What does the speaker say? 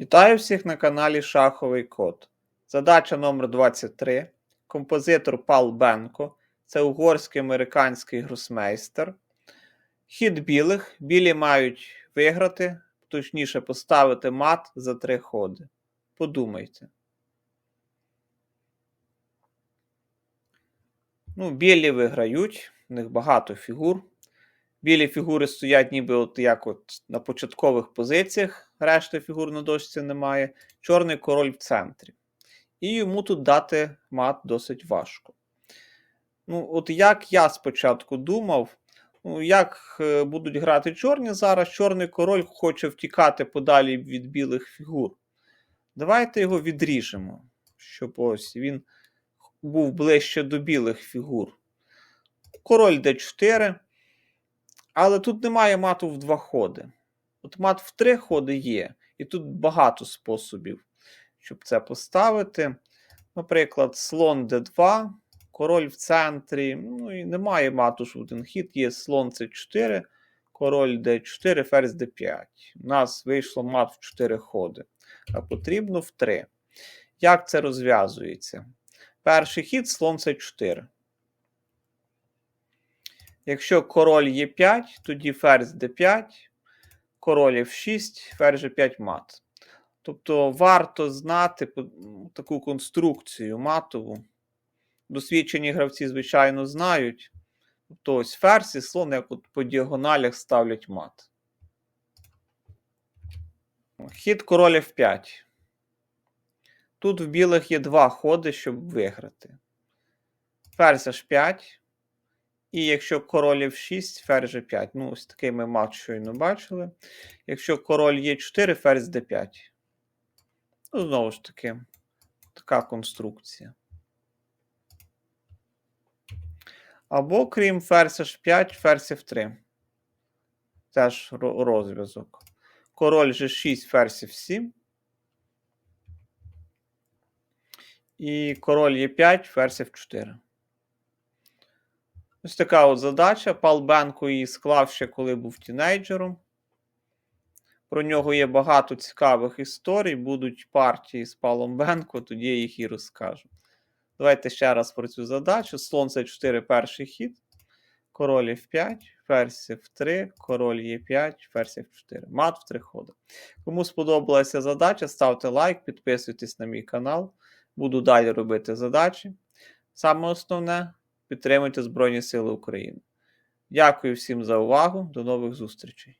Вітаю всіх на каналі Шаховий Код. Задача номер 23. Композитор Пал Бенко. Це угорський американський гросмейстер. Хід білих. Білі мають виграти, точніше поставити мат за три ходи. Подумайте. Ну, білі виграють, в них багато фігур. Білі фігури стоять ніби от як от на початкових позиціях, решти фігур на дошці немає. Чорний король в центрі. І йому тут дати мат досить важко. Ну, от як я спочатку думав, ну, як е, будуть грати чорні зараз, чорний король хоче втікати подалі від білих фігур. Давайте його відріжемо, щоб ось він був ближче до білих фігур. Король d4. Але тут немає мату в два ходи. От мат в три ходи є. І тут багато способів, щоб це поставити. Наприклад, слон d2, король в центрі. Ну і немає мату ж в один хід, є слон c4, король d4, ферзь d5. У нас вийшло мат в 4 ходи, а потрібно в 3. Як це розв'язується? Перший хід слон c4. Якщо король є 5, тоді ферзь d5, король f6, ферзь g5 мат. Тобто варто знати таку конструкцію матову. Досвідчені гравці, звичайно, знають. Тобто ось ферзь і слон, як от по діагоналях ставлять мат. Хід король f5. Тут в білих є два ходи, щоб виграти. Ферзь h5. І якщо король f6, ферзь g5. Ну, ось такий ми мат щойно бачили. Якщо король є 4, ферзь d5. Ну, знову ж таки, така конструкція. Або, крім ферзь h5, ферзь f3. Теж розв'язок. Король g6, ферзь f7. І король Е5, ферзь f4. Ось така от задача. Пал Бенко її склав ще коли був тінейджером. Про нього є багато цікавих історій. Будуть партії з Палом Бенко, тоді я їх і розкажу. Давайте ще раз про цю задачу. Слон це 4 перший хід. Король F5, ферзь F3, король Е5, ферзь F4. Мат в три ходи. Кому сподобалася задача, ставте лайк, підписуйтесь на мій канал. Буду далі робити задачі. Саме основне підтримуйте Збройні Сили України. Дякую всім за увагу. До нових зустрічей.